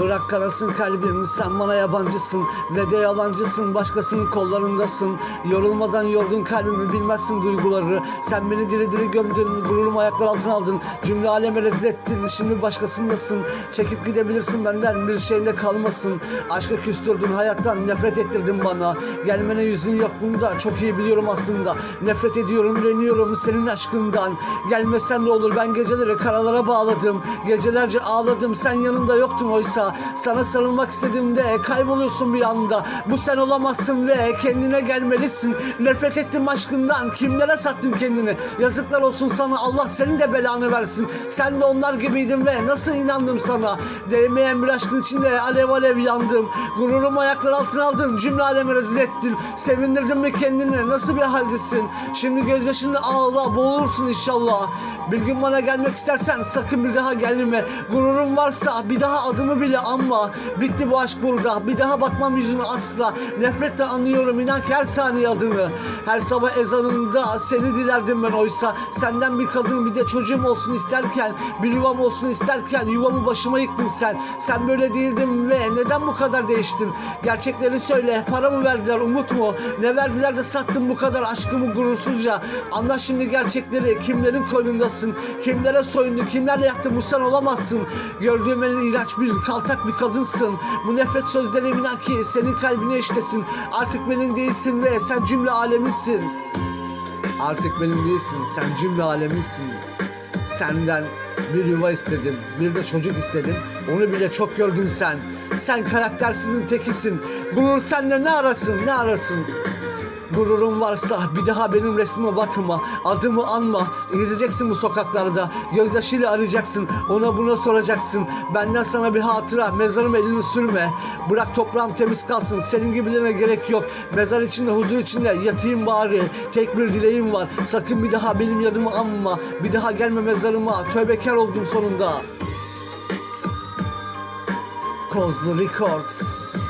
Bırak karasın kalbim sen bana yabancısın Ve de yalancısın başkasının kollarındasın. Yorulmadan yordun kalbimi bilmezsin duyguları. Sen beni diri diri gömdün gururumu ayaklar altına aldın. Cümle aleme rezil ettin şimdi başkasındasın. Çekip gidebilirsin benden bir şeyinde kalmasın. Aşkı küstürdün hayattan nefret ettirdin bana. Gelmene yüzün yok bunda çok iyi biliyorum aslında. Nefret ediyorum üreniyorum senin aşkından. Gelmesen ne olur ben geceleri karalara bağladım. Gecelerce ağladım sen yanında yoktun oysa Sana sarılmak istediğimde kayboluyorsun bir anda. Bu sen olamazsın ve kendine gelmelisin. Nefret ettim aşkından kimlere sattın kendini? Yazıklar olsun sana Allah senin de belanı versin. Sen de onlar gibiydin ve nasıl inandım sana? Değmeyen bir aşkın içinde alev alev yandım. Gururumu ayaklar altına aldın cümle alemi rezil ettin. Sevindirdin mi kendini nasıl bir haldesin? Şimdi gözyaşınla ağla boğulursun inşallah. Bir gün bana gelmek istersen sakın bir daha gelme. Gururum varsa bir daha adımı bile anma. Bitti bu aşk burada. Bir daha bakmam yüzüne asla. Nefretle anıyorum inan her saniye adını. Her sabah ezanında seni dilerdim ben oysa. Senden bir kadın bir de çocuğum olsun isterken Bir yuvam olsun isterken yuvamı başıma yıktın sen. Sen böyle değildin ve neden bu kadar değiştin? Gerçekleri söyle para mı verdiler umut mu? Ne verdiler de sattın bu kadar aşkımı gurursuzca? Anla şimdi gerçekleri kimlerin koynundasın? Kimlere soyundu kimlerle yattın bu sen olamazsın. Gördüğüm en iğrenç bir kaltak bir kadınsın Bu nefret sözlerim inan ki senin kalbine işlesin Artık benim değilsin ve sen cümle alemisin Artık benim değilsin sen cümle alemisin Senden bir yuva istedim, bir de çocuk istedim. Onu bile çok gördün sen. Sen karaktersizin tekisin. Gurur sende ne arasın, ne arasın? Gururun varsa bir daha benim resmime bakma, adımı anma. Gezeceksin bu sokaklarda, gözyaşıyla arayacaksın, ona buna soracaksın. Benden sana bir hatıra, mezarım elini sürme. Bırak toprağım temiz kalsın, senin gibilerine gerek yok. Mezar içinde, huzur içinde yatayım bari. Tek bir dileğim var, sakın bir daha benim yanımı anma. Bir daha gelme mezarıma, tövbekar oldum sonunda. Kozlu Records.